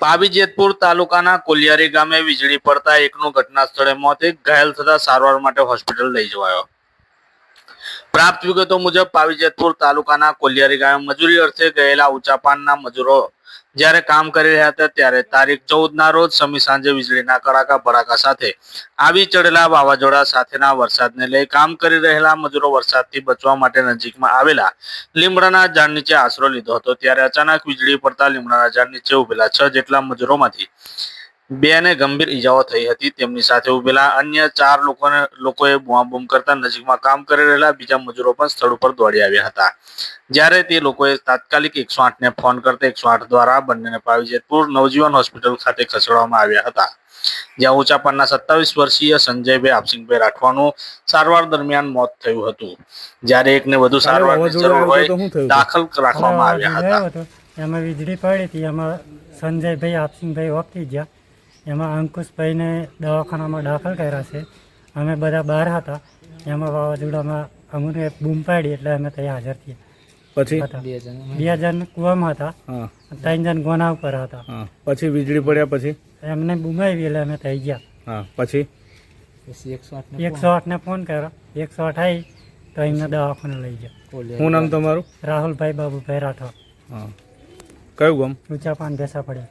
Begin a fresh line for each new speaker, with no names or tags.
પાવી જેતપુર તાલુકાના કોલિયારી ગામે વીજળી પડતા એકનું ઘટના સ્થળે મોત એક ઘાયલ થતા સારવાર માટે હોસ્પિટલ લઈ જવાયો. પ્રાપ્ત વિગતો મુજબ પાવીજેતપુર તાલુકાના કોલિયારી ગામે મજૂરી અર્થે ગયેલા ઊંચા મજૂરો જ્યારે કામ કરી રહ્યા હતા ત્યારે તારીખ ચૌદ ના રોજ સમી સાંજે વીજળીના કડાકા ભડાકા સાથે આવી ચડેલા વાવાઝોડા સાથેના વરસાદને લઈ કામ કરી રહેલા મજૂરો વરસાદથી બચવા માટે નજીકમાં આવેલા લીમડાના ઝાડ નીચે આશરો લીધો હતો. ત્યારે અચાનક વીજળી પડતા લીમડાના ઝાડ નીચે ઉભેલા છ જેટલા મજૂરોમાંથી બેને ગંભીર ઈજાઓ થઈ હતી. તેમની સાથે ઉભેલા અન્ય ચાર લોકોને લોકોએ બૂમાબૂમ કરતા નજીકમાં કામ કરી રહેલા બીજા મજૂરો પણ સ્થળ ઉપર દોડી આવ્યા હતા. જ્યારે તે લોકોએ તાત્કાલિક એકસો આઠને ફોન કરતા એકસો આઠ દ્વારા બંનેને પાવીજેતપુર નવજીવન હોસ્પિટલ ખાતે ખસેડવામાં આવ્યા હતા. જ્યાં ઊંચા પાનના સત્તાવીસ વર્ષીય સંજયભાઈ આપસિંગભાઈ રાઠવાનું સારવાર દરમિયાન મોત થયું હતું. જ્યારે એકને વધુ સારવારની જરૂર હોય દાખલ રાખવામાં આવ્યા હતા.
એમાં વીજળી પડી હતી. એમાં સંજયભાઈ આપસિંગભાઈ ઓપતી ગયા. એમાં અંકુશભાઈને દવાખાનામાં દાખલ કર્યા છે. અમે બધા બહાર હતા. એમાં વાવાઝોડામાં અમને બૂમ પાડી એટલે અમે ત્યાં હાજર થયા.
પછી?
હતા. બે જણ. કુવામાં હતા. ત્રણ જણ ગોના ઉપર હતા.
પછી વીજળી પડ્યા પછી?
એમને બૂમાવી એટલે અમે થઈ ગયા.
પછી?
એકસો આઠને ફોન. કર્યો. એકસો આઠ આવી તો એમને દવાખાને લઈ ગયા.
શું નામ તમારું?
રાહુલભાઈ બાબુભાઈ રાઠોડ.
હા. કયું ગામ?
ઊંચા પાન ભેસા પડ્યા